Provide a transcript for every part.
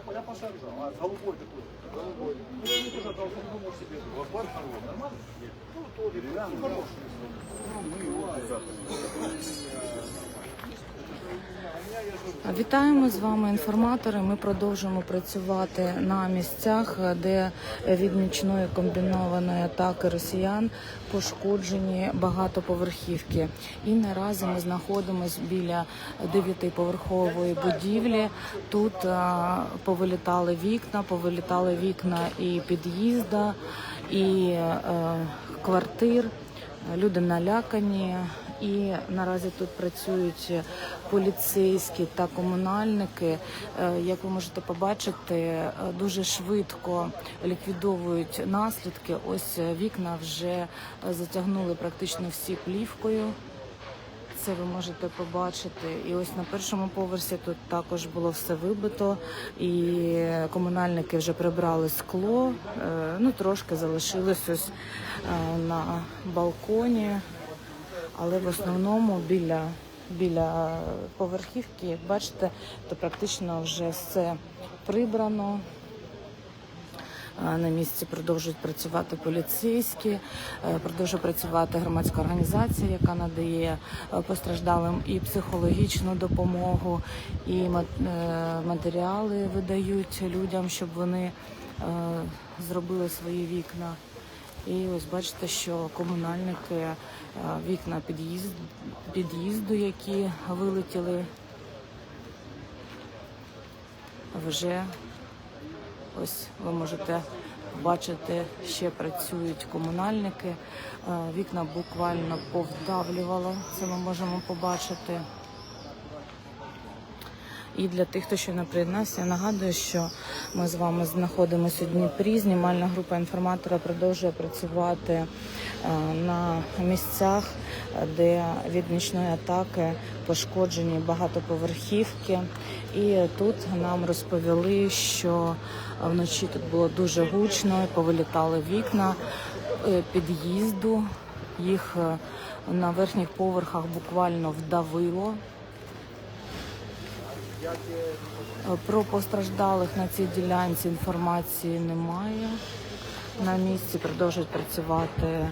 что я, я пошаржал. А с голубой такой? Голубой. Ну, я не тоже отдал, ну, может себе. Лопар нормально? Нет. Ну, то деревянный. Ну, хороший. Ну, мы его. Вітаємо з вами інформатори. Ми продовжуємо працювати на місцях, де від нічної комбінованої атаки росіян пошкоджені багатоповерхівки. І наразі ми знаходимося біля дев'ятиповерхової будівлі. Тут повилітали вікна, повилітали вікна і під'їзда, і е, квартир. Люди налякані, і наразі тут працюють поліцейські та комунальники. Е, Як ви можете побачити, е, дуже швидко ліквідовують наслідки. Ось е, вікна вже затягнули практично всі плівкою. Це ви можете побачити. І ось на першому поверсі тут також було все вибито, і комунальники вже прибрали скло. Ну трошки залишилось ось на балконі, але в основному біля, біля поверхівки, як бачите, то практично вже все прибрано. На місці продовжують працювати поліцейські, е, продовжує працювати громадська організація, яка надає е, постраждалим і психологічну допомогу, і е, матеріали видають людям, щоб вони зробили свої вікна. І ось бачите, що комунальники е, вікна під'їзд, під'їзду, які вилетіли, вже Ось ви можете бачити, ще працюють комунальники. Е, Вікна буквально повдавлювало. Це ми можемо побачити. І для тих, хто ще не приєднався, я нагадую, що ми з вами знаходимося у Дніпрі. Знімальна група інформатора продовжує працювати е, на місцях, де від нічної атаки пошкоджені багатоповерхівки. І тут нам розповіли, що вночі тут було дуже гучно, повилітали вікна е, під'їзду. Їх е, на верхніх поверхах буквально вдавило. Про постраждалих на цій ділянці інформації немає. На місці продовжують працювати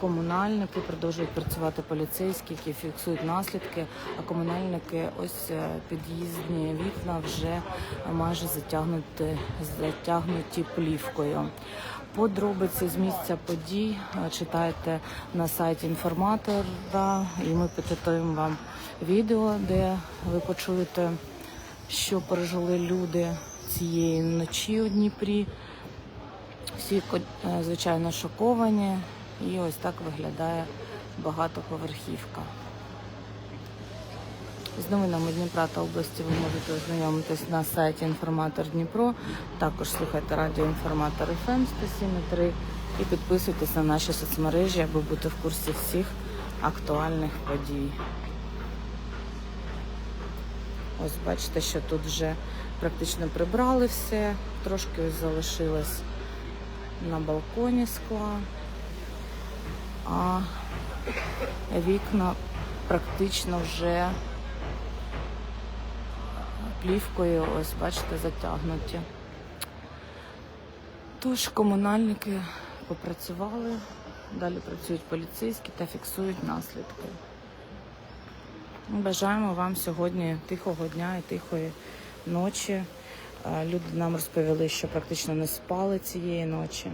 комунальники, продовжують працювати поліцейські, які фіксують наслідки. А комунальники, ось е, під'їздні вікна вже майже затягнуті, затягнуті плівкою. Подробиці з місця подій е, читайте на сайті інформатора, і ми підготуємо вам відео, де ви почуєте, що пережили люди цієї ночі у Дніпрі. Всі, е, звичайно, шоковані. І ось так виглядає багатоповерхівка. З новинами Дніпра та області ви можете ознайомитись на сайті Інформатор Дніпро. Також слухайте радіо Інформатор ФМ 107.3 і підписуйтесь на наші соцмережі, аби бути в курсі всіх актуальних подій. Ось бачите, що тут вже практично прибрали все, трошки ось залишилось на балконі скла, а вікна практично вже плівкою, ось бачите, затягнуті. Тож комунальники попрацювали, далі працюють поліцейські та фіксують наслідки. Бажаємо вам сьогодні тихого дня і тихої ночі. Е, Люди нам розповіли, що практично не спали цієї ночі.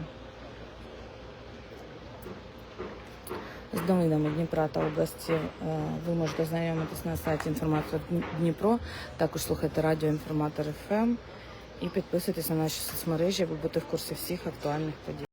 З Дніпра та області е, ви можете знайомитись на сайті інформатор Дніпро. Також слухайте радіо Інформатор ФМ і підписуйтесь на наші соцмережі, аби бути в курсі всіх актуальних подій.